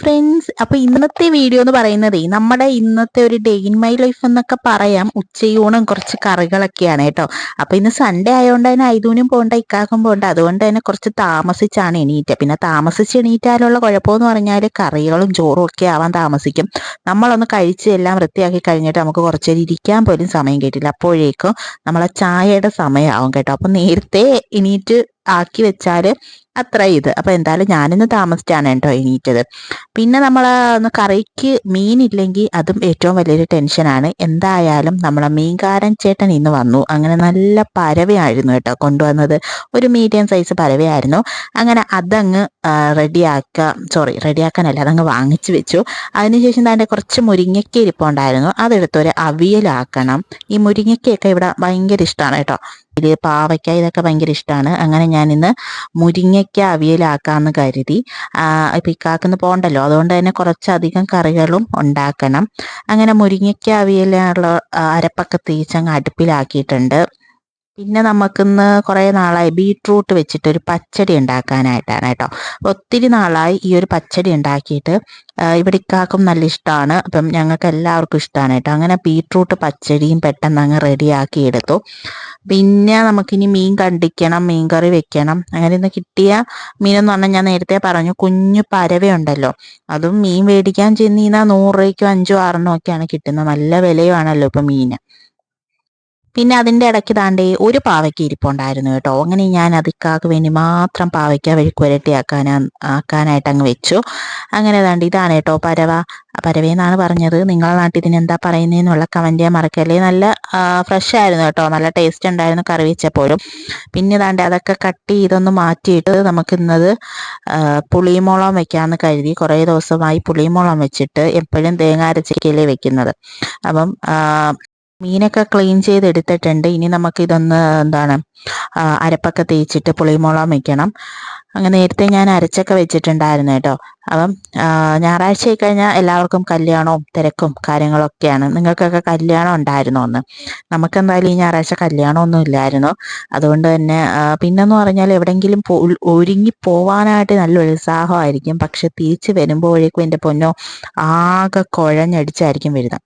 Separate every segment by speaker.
Speaker 1: Friends അപ്പൊ ഇന്നത്തെ video എന്ന് പറയുന്നത് നമ്മുടെ ഇന്നത്തെ ഒരു ഡേ ഇൻ മൈ ലൈഫ് എന്നൊക്കെ പറയാം. ഉച്ചയൂണും കുറച്ച് കറികളൊക്കെയാണ് കേട്ടോ. അപ്പൊ ഇന്ന് സൺഡേ ആയതുകൊണ്ട് തന്നെ ഐതൂനും പോകണ്ട ഇക്കാക്കും പോകണ്ട അതുകൊണ്ട് തന്നെ കുറച്ച് താമസിച്ചാണ് എണീറ്റ. പിന്നെ താമസിച്ച് എണീറ്റാലുള്ള കുഴപ്പമെന്ന് പറഞ്ഞാൽ കറികളും ചോറും ഒക്കെ ആവാൻ താമസിക്കും. നമ്മളൊന്ന് കഴിച്ച് എല്ലാം വൃത്തിയാക്കി കഴിഞ്ഞിട്ട് നമുക്ക് കുറച്ചേരം ഇരിക്കാൻ പോലും സമയം കിട്ടില്ല. അപ്പോഴേക്കും നമ്മളെ ചായയുടെ സമയമാവും കേട്ടോ. അപ്പൊ നേരത്തെ എണീറ്റ് ആക്കി വെച്ചാൽ അത്ര ഇത്. അപ്പോൾ എന്തായാലും ഞാനിന്ന് താമസിച്ചാണ് കേട്ടോ എണീറ്റത്. പിന്നെ നമ്മൾ കറിക്ക് മീനില്ലെങ്കിൽ അതും ഏറ്റവും വലിയൊരു ടെൻഷനാണ്. എന്തായാലും നമ്മളെ മീൻകാരൻ ചേട്ടൻ ഇന്ന് വന്നു. അങ്ങനെ നല്ല പരവയായിരുന്നു കേട്ടോ കൊണ്ടുവന്നത്. ഒരു മീഡിയം സൈസ് പരവയായിരുന്നു. അങ്ങനെ അതങ്ങ് റെഡിയാക്കുക സോറി റെഡിയാക്കാനല്ല അതങ്ങ് വാങ്ങിച്ചു വെച്ചു. അതിനുശേഷം തന്നെ കുറച്ച് മുരിങ്ങയ്ക്ക ഇരിപ്പുണ്ടായിരുന്നു അതെടുത്തൊരു അവിയലാക്കണം. ഈ മുരിങ്ങയ്ക്കയൊക്കെ ഇവിടെ ഭയങ്കര ഇഷ്ടമാണ് കേട്ടോ. ഇത് പാവയ്ക്ക ഇതൊക്കെ ഭയങ്കര ഇഷ്ടമാണ് അങ്ങനെ ഞാൻ ഇന്ന് മുരിങ്ങയ്ക്ക അവിയലാക്കാമെന്ന് കരുതി. ഇപ്പം ഇക്കാക്കുന്ന പോകണ്ടല്ലോ അതുകൊണ്ട് തന്നെ കുറച്ചധികം കറികളും ഉണ്ടാക്കണം. അങ്ങനെ മുരിങ്ങയ്ക്ക അവിയലുള്ള അരപ്പൊക്കെ തേച്ചങ്ങ് അടുപ്പിലാക്കിയിട്ടുണ്ട്. പിന്നെ നമുക്കിന്ന് കുറേ നാളായി ബീട്രൂട്ട് വെച്ചിട്ട് ഒരു പച്ചടി ഉണ്ടാക്കാനായിട്ടാണ് കേട്ടോ. ഒത്തിരി നാളായി ഈ ഒരു പച്ചടി ഉണ്ടാക്കിയിട്ട് ഇവിടെ നല്ല ഇഷ്ടമാണ് അപ്പം ഞങ്ങൾക്ക് എല്ലാവർക്കും ഇഷ്ടമാണ് കേട്ടോ. അങ്ങനെ ബീട്രൂട്ട് പച്ചടിയും പെട്ടെന്ന് അങ്ങ് റെഡിയാക്കി എടുത്തു. പിന്നെ നമുക്കിനി മീൻ കണ്ടിക്കണം മീൻ കറി വെക്കണം. അങ്ങനെ ഇന്ന് കിട്ടിയ മീനെന്ന് പറഞ്ഞാൽ ഞാൻ നേരത്തെ പറഞ്ഞു കുഞ്ഞു പരവയുണ്ടല്ലോ. അതും മീൻ മേടിക്കാൻ ചെന്നീന്നാ നൂറ് രൂപയ്ക്കോ അഞ്ചോ ആറിനോ ഒക്കെയാണ് കിട്ടുന്നത്. നല്ല വിലയുമാണല്ലോ ഇപ്പം മീൻ പിന്നെ അതിന്റെ ഇടയ്ക്ക് താണ്ടേ ഒരു പാവയ്ക്ക ഇരിപ്പുണ്ടായിരുന്നു കേട്ടോ. അങ്ങനെ ഞാൻ അതിക്കാക്ക് വേണ്ടി മാത്രം പാവയ്ക്ക വഴിക്കുരട്ടി ആക്കാനാ ആക്കാനായിട്ട് അങ്ങ് വെച്ചു. അങ്ങനെ താണ്ട് ഇതാണ് കേട്ടോ പരവ. പരവേന്നാണ് പറഞ്ഞത്. നിങ്ങളുടെ നാട്ടിൽ ഇതിന് എന്താ പറയുന്നതെന്നുള്ള കമന്റ് ഞാൻ മറക്കല്ലേ. നല്ല ഫ്രഷ് ആയിരുന്നു കേട്ടോ. നല്ല ടേസ്റ്റ് ഉണ്ടായിരുന്നു കറി വെച്ചപ്പോഴും. പിന്നെ താണ്ട് അതൊക്കെ കട്ട് ചെയ്തൊന്ന് മാറ്റിയിട്ട് നമുക്ക് ഇന്നത് പുളിമുളം വെക്കാമെന്ന് കരുതി കുറേ ദിവസമായി പുളിമുളം വെച്ചിട്ട് എപ്പോഴും തേങ്ങ അരച്ചിക്കല്ലേ വെക്കുന്നത്. അപ്പം മീനൊക്കെ ക്ലീൻ ചെയ്തെടുത്തിട്ടുണ്ട്. ഇനി നമുക്ക് ഇതൊന്ന് എന്താണ് അരപ്പൊക്കെ തേച്ചിട്ട് പുളിമുളം വെക്കണം. അങ്ങനെ നേരത്തെ ഞാൻ അരച്ചൊക്കെ വെച്ചിട്ടുണ്ടായിരുന്നു കേട്ടോ. അപ്പം ഞായറാഴ്ച ആയി കഴിഞ്ഞാൽ എല്ലാവർക്കും കല്യാണവും തിരക്കും കാര്യങ്ങളൊക്കെയാണ്. നിങ്ങൾക്കൊക്കെ കല്യാണം ഉണ്ടായിരുന്നു ഒന്ന് നമുക്കെന്തായാലും ഈ ഞായറാഴ്ച കല്യാണമൊന്നും ഇല്ലായിരുന്നു. അതുകൊണ്ട് തന്നെ പിന്നെന്ന് പറഞ്ഞാൽ എവിടെയെങ്കിലും ഒരുങ്ങി പോവാനായിട്ട് നല്ല ഉത്സാഹമായിരിക്കും. പക്ഷെ തിരിച്ച് വരുമ്പോഴേക്കും എന്റെ പൊന്നോ ആകെ കുഴഞ്ഞടിച്ചായിരിക്കും വരുന്നത്.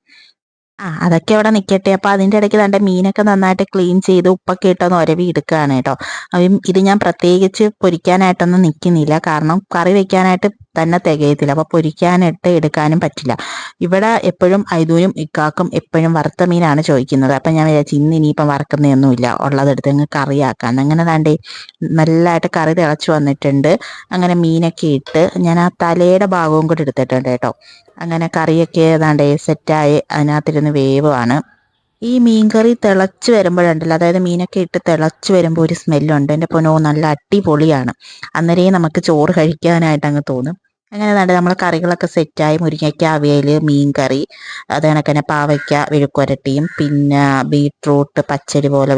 Speaker 1: ആ അതൊക്കെ അവിടെ നിൽക്കട്ടെ അപ്പോൾ അതിന്റെ ഇടയ്ക്ക് തന്റെ മീനൊക്കെ നന്നായിട്ട് ക്ലീൻ ചെയ്ത് ഉപ്പൊക്കെ ഇട്ടൊന്ന് ഒരവി എടുക്കുകയാണ് കേട്ടോ. അപ്പം ഇത് ഞാൻ പ്രത്യേകിച്ച് പൊരിക്കാനായിട്ടൊന്നും നിൽക്കുന്നില്ല കാരണം കറി വെക്കാനായിട്ട് തന്നെ തികയത്തില്ല. അപ്പോൾ പൊരിക്കാനിട്ട് എടുക്കാനും പറ്റില്ല. ഇവിടെ എപ്പോഴും ഐദൂനും ഇക്കാക്കും എപ്പോഴും വറുത്ത മീനാണ് ചോദിക്കുന്നത്. അപ്പം ഞാൻ വിചാരിച്ചു ഇന്ന് ഇനിയിപ്പം വറക്കുന്നതൊന്നുമില്ല. ഉള്ളതെടുത്ത് അങ്ങ് കറിയാക്കാം. അങ്ങനെ താണ്ടേ നല്ലതായിട്ട് കറി തിളച്ചു വന്നിട്ടുണ്ട്. അങ്ങനെ മീനൊക്കെ ഇട്ട് ഞാൻ ആ തലയുടെ ഭാഗവും കൂടി എടുത്തിട്ടുണ്ട് കേട്ടോ. അങ്ങനെ കറിയൊക്കെ ഏതാണ്ട് സെറ്റായി അതിനകത്തിരുന്ന് വേവാണ് ഈ മീൻകറി തിളച്ച് വരുമ്പോഴുണ്ടല്ലോ അതായത് മീനൊക്കെ ഇട്ട് തിളച്ച് വരുമ്പോൾ ഒരു സ്മെല്ലുണ്ട് എന്റെ പൊന്നോ നല്ല അടിപൊളിയാണ്. അന്നേരേ നമുക്ക് ചോറ് കഴിക്കാനായിട്ട് അങ്ങ് തോന്നും. അങ്ങനെ നല്ല നമ്മൾ കറികളൊക്കെ സെറ്റായി മുരിങ്ങയ്ക്ക അവയൽ മീൻ കറി അത് കണക്കന്നെ പാവയ്ക്ക വിഴുക്കുരട്ടിയും പിന്നെ ബീട്രൂട്ട് പച്ചരി പോലെ